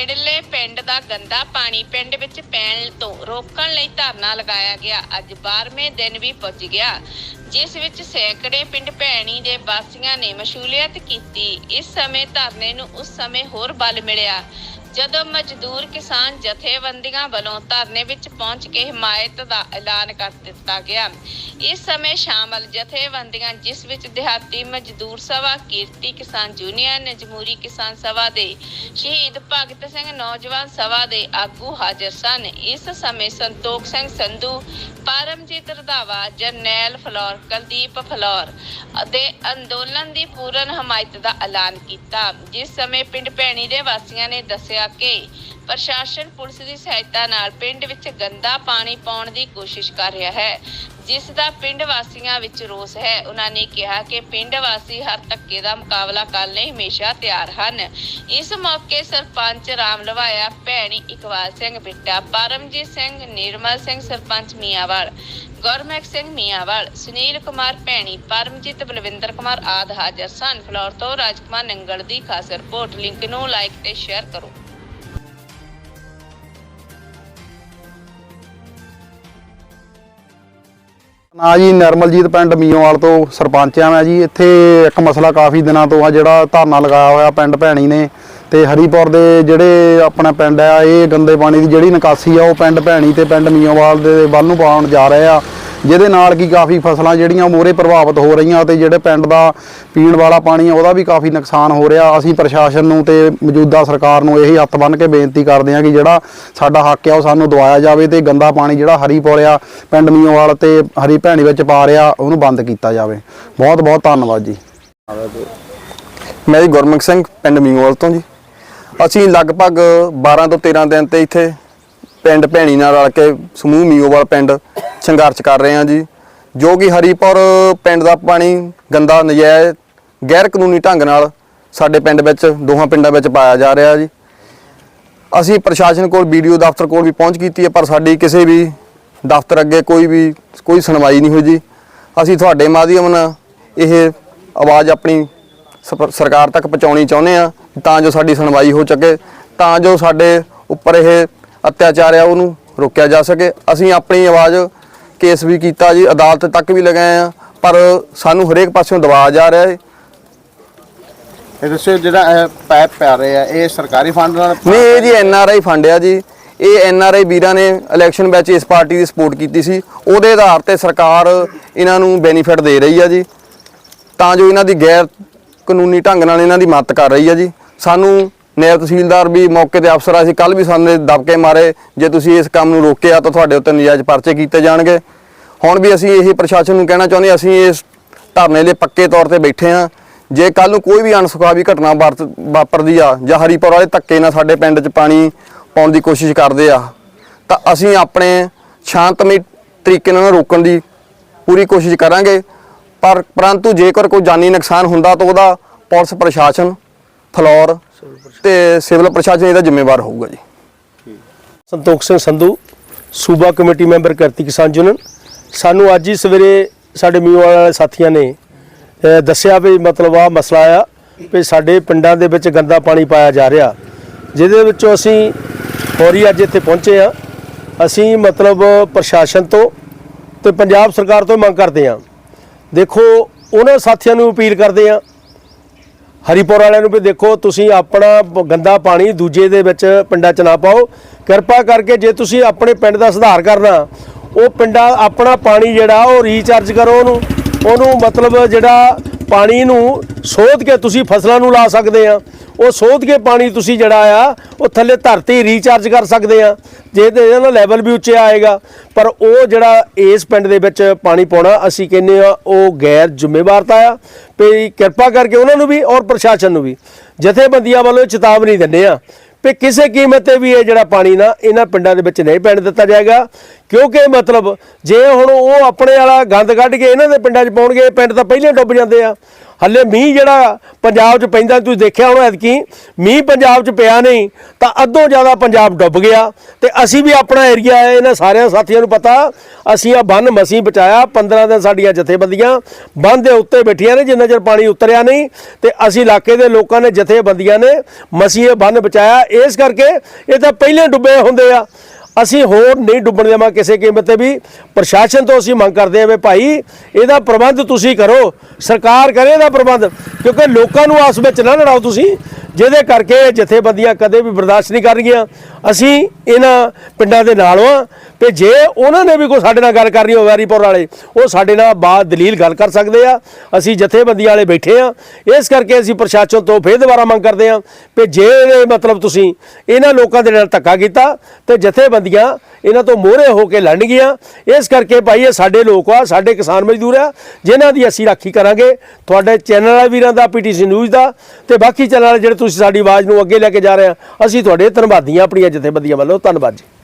ਨੇੜਲੇ ਪਿੰਡ ਦਾ ਗੰਦਾ ਪਾਣੀ ਪਿੰਡ ਵਿੱਚ ਪੈਣ ਤੋਂ ਰੋਕਣ ਲਈ ਧਰਨਾ ਲਗਾਇਆ ਗਿਆ। ਅੱਜ 12ਵੇਂ ਦਿਨ ਵੀ ਪੁੱਜ ਗਿਆ, ਜਿਸ ਵਿੱਚ ਸੈਂਕੜੇ ਪਿੰਡ ਭੈਣੀ ਦੇ ਵਾਸੀਆਂ ਨੇ ਮਸ਼ਮੂਲੀਅਤ ਕੀਤੀ। ਇਸ ਸਮੇਂ ਧਰਨੇ ਨੂੰ ਉਸ ਸਮੇਂ ਹੋਰ ਬਲ ਮਿਲਿਆ। ਜਦੋਂ ਮਜ਼ਦੂਰ ਕਿਸਾਨ ਜਥੇਬੰਦੀਆਂ ਵੱਲੋਂ ਧਰਨੇ ਵਿੱਚ ਪਹੁੰਚ ਕੇ ਹਮਾਇਤ ਦਾ ਐਲਾਨ ਕਰ ਦਿੱਤਾ ਗਿਆ। ਇਸ ਸਮੇਂ ਸ਼ਾਮਲ ਜਥੇਬੰਦੀਆਂ, ਜਿਸ ਵਿੱਚ ਦਿਹਾਤੀ ਮਜ਼ਦੂਰ ਸਭਾ, ਕੀਰਤੀ ਕਿਸਾਨ ਯੂਨੀਅਨ, ਜਮਹੂਰੀ ਕਿਸਾਨ ਸਭਾ ਦੇ ਸ਼ਹੀਦ ਭਗਤ ਸਿੰਘ, ਨੌਜਵਾਨ ਸਭਾ ਦੇ ਆਗੂ ਹਾਜ਼ਰ ਸਨ। ਇਸ ਸਮੇਂ ਸੰਤੋਖ ਸਿੰਘ ਸੰਧੂ, ਪਰਮਜੀਤ ਰਧਾਵਾ, ਜਰਨੈਲ ਫਲੋਰ, ਕੁਲਦੀਪ ਫਲੋਰ ਅਤੇ ਅੰਦੋਲਨ ਦੀ ਪੂਰਨ ਹਮਾਇਤ ਦਾ ਐਲਾਨ ਕੀਤਾ। ਜਿਸ ਸਮੇਂ ਪਿੰਡ ਭੈਣੀ ਦੇ ਵਾਸੀਆਂ ਨੇ ਦੱਸਿਆ ਕਿ ਪ੍ਰਸ਼ਾਸਨ ਪੁਲਿਸ ਦੀ ਸਹਾਇਤਾ ਨਾਲ ਪਿੰਡ ਵਿੱਚ ਗੰਦਾ ਪਾਣੀ ਪਾਉਣ ਦੀ ਕੋਸ਼ਿਸ਼ ਕਰ ਰਿਹਾ ਹੈ, ਜਿਸ ਦਾ ਪਿੰਡ ਵਾਸੀਆਂ ਵਿੱਚ ਰੋਸ ਹੈ। ਉਹਨਾਂ ਨੇ ਕਿਹਾ ਕਿ ਪਿੰਡ ਵਾਸੀ ਹਰ ਧੱਕੇ ਦਾ ਮੁਕਾਬਲਾ ਕਰਨ ਲਈ ਹਮੇਸ਼ਾ ਤਿਆਰ ਹਨ। ਇਸ ਮੌਕੇ ਸਰਪੰਚ ਰਾਮ ਲਵਾਇਆ, ਭੈਣੀ ਇਕਬਾਲ ਸਿੰਘ ਬਿੱਟਾ, ਪਰਮਜੀਤ ਸਿੰਘ, ਨਿਰਮਲ ਸਿੰਘ, ਸਰਪੰਚ ਮੀਆਂਵਾਲ, ਗੁਰਮੇਖ ਸਿੰਘ ਮੀਆਂਵਾਲ, ਸੁਨੀਲ ਕੁਮਾਰ ਭੈਣੀ, ਪਰਮਜੀਤ, ਬਲਵਿੰਦਰ ਕੁਮਾਰ ਆਦ ਹਾਜ਼ਰ ਸਨ। ਫਲੋਰ ਤੋਂ ਰਾਜਕੁਮਾਰ ਨੰਗਲ ਦੀ ਖਾਸ ਰਿਪੋਰਟ, ਲਿੰਕ ਨੂੰ ਲਾਈਕ ਤੇ ਸ਼ੇਅਰ ਕਰੋ। ਨਾ ਜੀ, ਨਰਮਲਜੀਤ ਪਿੰਡ ਮੀਓਵਾਲ ਤੋਂ ਸਰਪੰਚ ਆ ਮੈਂ ਜੀ। ਇੱਥੇ ਇੱਕ ਮਸਲਾ ਕਾਫੀ ਦਿਨਾਂ ਤੋਂ ਆ ਜਿਹੜਾ ਧਰਨਾ ਲਗਾਇਆ ਹੋਇਆ ਪਿੰਡ ਭੈਣੀ ਨੇ ਤੇ ਹਰੀਪੁਰ ਦੇ ਜਿਹੜੇ ਆਪਣਾ ਪਿੰਡ ਆ, ਇਹ ਗੰਦੇ ਪਾਣੀ ਦੀ ਜਿਹੜੀ ਨਿਕਾਸੀ ਆ, ਉਹ ਪਿੰਡ ਭੈਣੀ ਤੇ ਪਿੰਡ ਮੀਓਵਾਲ ਦੇ ਵੱਲ ਨੂੰ ਪਾਉਣ ਜਾ ਰਹੇ ਆ। ਜਿਹਦੇ ਨਾਲ ਕੀ ਕਾਫੀ ਫਸਲਾਂ ਜਿਹੜੀਆਂ ਮੋਰੇ ਪ੍ਰਭਾਵਿਤ ਹੋ ਰਹੀਆਂ ਤੇ ਜਿਹੜੇ ਪਿੰਡ ਦਾ ਪੀਣ ਵਾਲਾ ਪਾਣੀ ਆ, ਉਹਦਾ ਵੀ ਕਾਫੀ ਨੁਕਸਾਨ ਹੋ ਰਿਹਾ। ਅਸੀਂ ਪ੍ਰਸ਼ਾਸਨ ਨੂੰ ਤੇ ਮੌਜੂਦਾ ਸਰਕਾਰ ਨੂੰ ਇਹੀ ਹੱਥ ਬੰਨ੍ਹ ਕੇ ਬੇਨਤੀ ਕਰਦੇ ਹਾਂ ਕਿ ਜਿਹੜਾ ਸਾਡਾ ਹੱਕ ਆ, ਉਹ ਸਾਨੂੰ ਦਵਾਇਆ ਜਾਵੇ ਤੇ ਗੰਦਾ ਪਾਣੀ ਜਿਹੜਾ ਹਰੀਪੁਰ ਆ, ਪਿੰਡ ਮੀਓਵਾਲ ਤੇ ਹਰੀ ਭੈਣੀ ਵਿੱਚ ਪਾ ਰਿਹਾ, ਉਹਨੂੰ ਬੰਦ ਕੀਤਾ ਜਾਵੇ। ਬਹੁਤ ਬਹੁਤ ਧੰਨਵਾਦ ਜੀ। ਮੈਂ ਜੀ ਗੁਰਮੁਖ ਸਿੰਘ, ਪਿੰਡ ਮੀਂਗੋਵਾਲ ਤੋਂ ਜੀ। ਅਸੀਂ ਲਗਭਗ 12 ਤੋਂ 13 ਦਿਨ ਤੇ ਇੱਥੇ ਪਿੰਡ ਭੈਣੀ ਨਾਲ ਰਲ ਕੇ ਸਮੂਹ ਮੀਂਗੋਵਾਲ ਪਿੰਡ ਸੰਘਰਸ਼ ਕਰ ਰਹੇ ਹਾਂ ਜੀ। ਜੋ ਕਿ ਹਰੀਪੁਰ ਪਿੰਡ ਦਾ ਪਾਣੀ ਗੰਦਾ ਨਜਾਇਜ਼, ਗੈਰ ਕਾਨੂੰਨੀ ਢੰਗ ਨਾਲ ਸਾਡੇ ਪਿੰਡ ਵਿੱਚ, ਦੋਹਾਂ ਪਿੰਡਾਂ ਵਿੱਚ ਪਾਇਆ ਜਾ ਰਿਹਾ ਜੀ। ਅਸੀਂ ਪ੍ਰਸ਼ਾਸਨ ਕੋਲ ਵੀਡੀਓ ਦਫ਼ਤਰ ਕੋਲ ਵੀ ਪਹੁੰਚ ਕੀਤੀ ਹੈ, ਪਰ ਸਾਡੀ ਕਿਸੇ ਵੀ ਦਫ਼ਤਰ ਅੱਗੇ ਕੋਈ ਵੀ, ਕੋਈ ਸੁਣਵਾਈ ਨਹੀਂ ਹੋਈ ਜੀ। ਅਸੀਂ ਤੁਹਾਡੇ ਮਾਧਿਅਮ ਨਾਲ ਇਹ ਆਵਾਜ਼ ਆਪਣੀ ਸਪ- ਸਰਕਾਰ ਤੱਕ ਪਹੁੰਚਾਉਣੀ ਚਾਹੁੰਦੇ ਆ ਤਾਂ ਜੋ ਸਾਡੀ ਸੁਣਵਾਈ ਹੋ ਸਕੇ, ਤਾਂ ਜੋ ਸਾਡੇ ਉੱਪਰ ਇਹ ਅਤਿਆਚਾਰ ਆ ਉਹਨੂੰ ਰੋਕਿਆ ਜਾ ਸਕੇ। ਅਸੀਂ ਆਪਣੀ ਆਵਾਜ਼ ਕੇਸ ਵੀ ਕੀਤਾ ਜੀ ਅਦਾਲਤ ਤੱਕ ਵੀ ਲਗਾਏ ਆ ਪਰ ਸਾਨੂੰ ਹਰੇਕ ਪਾਸਿਓਂ ਦਬਾਅ ਜਾ ਰਿਹਾ ਹੈ ਇਹ ਦੱਸੋ ਜਿਹੜਾ ਇਹ ਪਾਈਪ ਪੈ ਰਹੇ ਇਹ ਸਰਕਾਰੀ ਫੰਡ ਨਾਲ ਨਹੀਂ ਇਹ ਜੀ ਐਨ ਆਰ ਆਈ ਫੰਡ ਆ ਜੀ। ਇਹ ਐਨ ਆਰ ਆਈ ਵੀਰਾਂ ਨੇ ਇਲੈਕਸ਼ਨ ਵਿੱਚ ਇਸ ਪਾਰਟੀ ਦੀ ਸਪੋਰਟ ਕੀਤੀ ਸੀ। ਉਹਦੇ ਆਧਾਰ ਤੇ ਸਰਕਾਰ ਇਹਨਾਂ ਨੂੰ ਬੈਨੀਫਿਟ ਦੇ ਰਹੀ ਆ ਜੀ। ਤਾਂ ਜੋ ਇਹਨਾਂ ਦੀ ਗੈਰ ਕਾਨੂੰਨੀ ਢੰਗ ਨਾਲ ਇਹਨਾਂ ਦੀ ਮਦਦ ਕਰ ਰਹੀ ਆ ਜੀ। ਸਾਨੂੰ ਨੈਬ ਤਹਿਸੀਲਦਾਰ ਵੀ ਮੌਕੇ ਤੇ ਅਫਸਰ ਆ ਸੀ ਕੱਲ ਵੀ ਸਾਨੂੰ ਦਬਕੇ ਮਾਰੇ। ਜੇ ਤੁਸੀਂ ਇਸ ਕੰਮ ਨੂੰ ਰੋਕਿਆ ਤਾਂ ਤੁਹਾਡੇ ਉੱਤੇ ਨਜਾਇਜ਼ ਪਰਚੇ ਕੀਤੇ ਜਾਣਗੇ। ਹੁਣ ਵੀ ਅਸੀਂ ਇਹੀ ਪ੍ਰਸ਼ਾਸਨ ਨੂੰ ਕਹਿਣਾ ਚਾਹੁੰਦੇ ਅਸੀਂ ਇਸ ਧਰਨੇ ਲਈ ਪੱਕੇ ਤੌਰ ਤੇ ਬੈਠੇ ਹਾਂ। ਜੇ ਕੱਲ ਨੂੰ ਕੋਈ ਵੀ ਅਣਸੁਖਾਵੀ ਘਟਨਾ ਵਰਤ- ਵਾਪਰਦੀ ਆ ਜਾਂ ਹਰੀਪੁਰ ਵਾਲੇ ਧੱਕੇ ਨਾਲ ਸਾਡੇ ਪਿੰਡ 'ਚ ਪਾਣੀ ਪਾਉਣ ਦੀ ਕੋਸ਼ਿਸ਼ ਕਰਦੇ ਆ, ਤਾਂ ਅਸੀਂ ਆਪਣੇ ਸ਼ਾਂਤਮਈ ਤਰੀਕੇ ਨਾਲ ਰੋਕਣ ਦੀ ਪੂਰੀ ਕੋਸ਼ਿਸ਼ ਕਰਾਂਗੇ। ਪਰ ਪਰੰਤੂ ਜੇਕਰ ਕੋਈ ਜਾਨੀ ਨੁਕਸਾਨ ਹੁੰਦਾ ਤਾਂ ਉਹਦਾ ਪੁਲਿਸ ਪ੍ਰਸ਼ਾਸਨ ਫਲੋਰ ਤੇ ਸਿਵਲ ਪ੍ਰਸ਼ਾਸਨ ਇਹਦਾ ਜ਼ਿੰਮੇਵਾਰ ਹੋਊਗਾ ਜੀ। ਸੰਤੋਖ ਸਿੰਘ ਸੰਧੂ ਸੂਬਾ ਕਮੇਟੀ ਮੈਂਬਰ ਕਰਤੀ ਕਿਸਾਨ ਯੂਨੀਅਨ ਸਾਨੂੰ ਅੱਜ ਹੀ ਸਵੇਰੇ ਸਾਡੇ ਮੀਓ ਵਾਲੇ ਸਾਥੀਆਂ ਨੇ ਦੱਸਿਆ ਵੀ ਮਤਲਬ ਆ ਮਸਲਾ ਆ ਵੀ ਸਾਡੇ ਪਿੰਡਾਂ ਦੇ ਵਿੱਚ ਗੰਦਾ ਪਾਣੀ ਪਾਇਆ ਜਾ ਰਿਹਾ। ਜਿਹਦੇ ਵਿੱਚੋਂ ਅਸੀਂ ਫੌਰੀ ਅੱਜ ਇੱਥੇ ਪਹੁੰਚੇ ਆ ਅਸੀਂ ਮਤਲਬ ਪ੍ਰਸ਼ਾਸਨ ਤੋਂ ਤੇ ਪੰਜਾਬ ਸਰਕਾਰ ਤੋਂ ਮੰਗ ਕਰਦੇ ਆ ਦੇਖੋ ਉਹਨਾਂ ਸਾਥੀਆਂ ਨੂੰ ਅਪੀਲ ਕਰਦੇ ਆ ਹਰੀਪੁਰ ਵਾਲਿਆਂ ਨੂੰ ਵੀ ਦੇਖੋ, ਤੁਸੀਂ ਆਪਣਾ ਗੰਦਾ ਪਾਣੀ ਦੂਜੇ ਦੇ ਵਿੱਚ ਪਿੰਡਾਂ 'ਚ ਨਾ ਪਾਓ। ਕਿਰਪਾ ਕਰਕੇ ਜੇ ਤੁਸੀਂ ਆਪਣੇ ਪਿੰਡ ਦਾ ਸੁਧਾਰ ਕਰਨਾ, ਉਹ ਪਿੰਡਾਂ ਆਪਣਾ ਪਾਣੀ ਜਿਹੜਾ, ਉਹ ਰੀਚਾਰਜ ਕਰੋ ਉਹਨੂੰ। ਉਹਨੂੰ ਮਤਲਬ ਜਿਹੜਾ ਪਾਣੀ ਨੂੰ ਸੋਧ ਕੇ ਤੁਸੀਂ ਫਸਲਾਂ ਨੂੰ ਲਾ ਸਕਦੇ ਆ। ਉਹ ਸੋਧ ਕੇ ਪਾਣੀ ਤੁਸੀਂ ਜਿਹੜਾ ਆ, ਉਹ ਥੱਲੇ ਧਰਤੀ ਰੀਚਾਰਜ ਕਰ ਸਕਦੇ ਆ। ਜੇ ਤੇ ਇਹਦਾ ਲੈਵਲ ਵੀ ਉੱਚੇ ਆਏਗਾ, ਪਰ ਉਹ ਜਿਹੜਾ ਇਸ ਪਿੰਡ ਦੇ ਵਿੱਚ ਪਾਣੀ ਪਾਉਣਾ, ਅਸੀਂ ਕਹਿੰਦੇ ਆ, ਉਹ ਗੈਰ ਜ਼ਿੰਮੇਵਾਰਤਾ ਆ। ਵੀ ਕਿਰਪਾ ਕਰਕੇ ਉਹਨਾਂ ਨੂੰ ਵੀ ਔਰ ਪ੍ਰਸ਼ਾਸਨ ਨੂੰ ਵੀ। ਜਥੇਬੰਦੀਆਂ ਵੱਲੋਂ ਚੇਤਾਵਨੀ ਦਿੰਦੇ ਆ ਵੀ ਕਿਸੇ ਕੀਮਤ ਤੇ ਵੀ ਇਹ ਜਿਹੜਾ ਪਾਣੀ ਨਾ, ਇਹਨਾਂ ਪਿੰਡਾਂ ਦੇ ਵਿੱਚ ਨਹੀਂ ਪੈਣ ਦਿੱਤਾ ਜਾਏਗਾ। ਕਿਉਂਕਿ ਮਤਲਬ ਜੇ ਹੁਣ ਉਹ ਆਪਣੇ ਵਾਲਾ ਗੰਦ ਕੱਢ ਕੇ ਇਹਨਾਂ ਦੇ ਪਿੰਡਾਂ 'ਚ ਪਾਉਣਗੇ ਪਿੰਡ ਤਾਂ ਪਹਿਲਾਂ ਡੁੱਬ ਜਾਂਦੇ ਆ। ਹੱਲੇ ਮੀਂਹ ਜਿਹੜਾ ਪੰਜਾਬ 'ਚ ਪੈਂਦਾ, ਤੁਸੀਂ ਦੇਖਿਆ ਹੋਣਾ ਐਤਕੀ, ਮੀਂਹ ਪੰਜਾਬ 'ਚ ਪਿਆ ਨਹੀਂ, ਤਾਂ ਅੱਧੋਂ ਜ਼ਿਆਦਾ ਪੰਜਾਬ ਡੁੱਬ ਗਿਆ। ਤੇ ਅਸੀਂ ਵੀ ਆਪਣਾ ਏਰੀਆ ਹੈ, ਇਹਨਾਂ ਸਾਰਿਆਂ ਸਾਥੀਆਂ ਨੂੰ ਪਤਾ, ਅਸੀਂ ਆ ਬੰਨ ਮਸੀਂ ਬਚਾਇਆ 15 ਦਿਨ ਸਾਡੀਆਂ ਜਥੇਬੰਦੀਆਂ ਬੰਨ ਦੇ ਉੱਤੇ ਬੈਠੀਆਂ ਨੇ, ਜਿੰਨਾ ਚਿਰ ਪਾਣੀ ਉਤਰਿਆ ਨਹੀਂ, ਤੇ ਅਸੀਂ ਇਲਾਕੇ ਦੇ ਲੋਕਾਂ ਨੇ ਜਥੇਬੰਦੀਆਂ ਨੇ ਮਸੀਂ ਇਹ ਬੰਨ ਬਚਾਇਆ। ਇਸ ਕਰਕੇ ਇਹ ਤਾਂ ਪਹਿਲਾਂ ਡੁੱਬੇ ਹੁੰਦੇ ਆ। ਅਸੀਂ ਹੋਰ ਨਹੀਂ ਡੁੱਬਣ ਦੇਵਾਂ ਕਿਸੇ ਕੀਮਤ ਤੇ ਵੀ। ਪ੍ਰਸ਼ਾਸਨ ਤੋਂ ਅਸੀਂ ਮੰਗ ਕਰਦੇ ਹਾਂ ਵੀ ਭਾਈ, ਇਹਦਾ ਪ੍ਰਬੰਧ ਤੁਸੀਂ ਕਰੋ। ਸਰਕਾਰ ਕਰੇ ਇਹਦਾ ਪ੍ਰਬੰਧ, ਕਿਉਂਕਿ ਲੋਕਾਂ ਨੂੰ ਆਸ ਵਿੱਚ ਨਾ ਲੜਾਓ ਤੁਸੀਂ। ਜਿਹਦੇ ਕਰਕੇ ਇਹ ਜਥੇਬੰਦੀਆਂ ਕਦੇ ਵੀ ਬਰਦਾਸ਼ਤ ਨਹੀਂ ਕਰਨਗੀਆਂ। ਅਸੀਂ ਇਹਨਾਂ ਪਿੰਡਾਂ ਦੇ ਨਾਲ ਹਾਂ ਤੇ ਜੇ ਉਹਨਾਂ ਨੇ ਵੀ ਕੋਈ ਸਾਡੇ ਨਾਲ ਗੱਲ ਕਰਨੀ ਹੋਵੇ ਵੈਰੀਪੁਰ ਵਾਲੇ, ਉਹ ਸਾਡੇ ਨਾਲ ਬਾਅਦ ਦਲੀਲ ਗੱਲ ਕਰ ਸਕਦੇ ਆ। ਅਸੀਂ ਜਥੇਬੰਦੀਆਂ ਵਾਲੇ ਬੈਠੇ ਆ। ਇਸ ਕਰਕੇ ਅਸੀਂ ਪ੍ਰਸ਼ਾਸਨ ਤੋਂ ਫੇਰ ਦੁਬਾਰਾ ਮੰਗ ਕਰਦੇ ਆ ਕਿ ਜੇ ਇਹ ਮਤਲਬ ਤੁਸੀਂ ਇਹਨਾਂ ਲੋਕਾਂ ਦੇ ਨਾਲ ਧੱਕਾ ਕੀਤਾ ਤੇ ਜਥੇਬੰਦੀਆਂ ਇਹਨਾਂ ਤੋਂ ਮੋਹਰੇ ਹੋ ਕੇ ਲੜਨਗੀਆਂ। ਇਸ ਕਰਕੇ ਭਾਈ ਇਹ ਸਾਡੇ ਲੋਕ ਆ, ਸਾਡੇ ਕਿਸਾਨ ਮਜ਼ਦੂਰ ਆ, ਜਿਨ੍ਹਾਂ ਦੀ ਅਸੀਂ ਰਾਖੀ ਕਰਾਂਗੇ। ਤੁਹਾਡੇ ਚੈਨਲ ਵਾਲੇ ਵੀਰਾਂ ਦਾ, ਪੀਟੀਸੀ ਨਿਊਜ਼ ਦਾ ਤੇ ਬਾਕੀ ਚੈਨਲ ਵਾਲੇ ਜਿਹੜੇ ਤੁਸੀਂ ਸਾਡੀ ਆਵਾਜ਼ ਨੂੰ ਅੱਗੇ ਲੈ ਕੇ ਜਾ ਰਹੇ ਆ। ਅਸੀਂ ਤੁਹਾਡੇ ਧੰਨਵਾਦੀ ਹਾਂ ਆਪਣੀਆਂ ਜਥੇਬੰਦੀਆਂ ਵੱਲੋਂ। ਧੰਨਵਾਦ ਜੀ।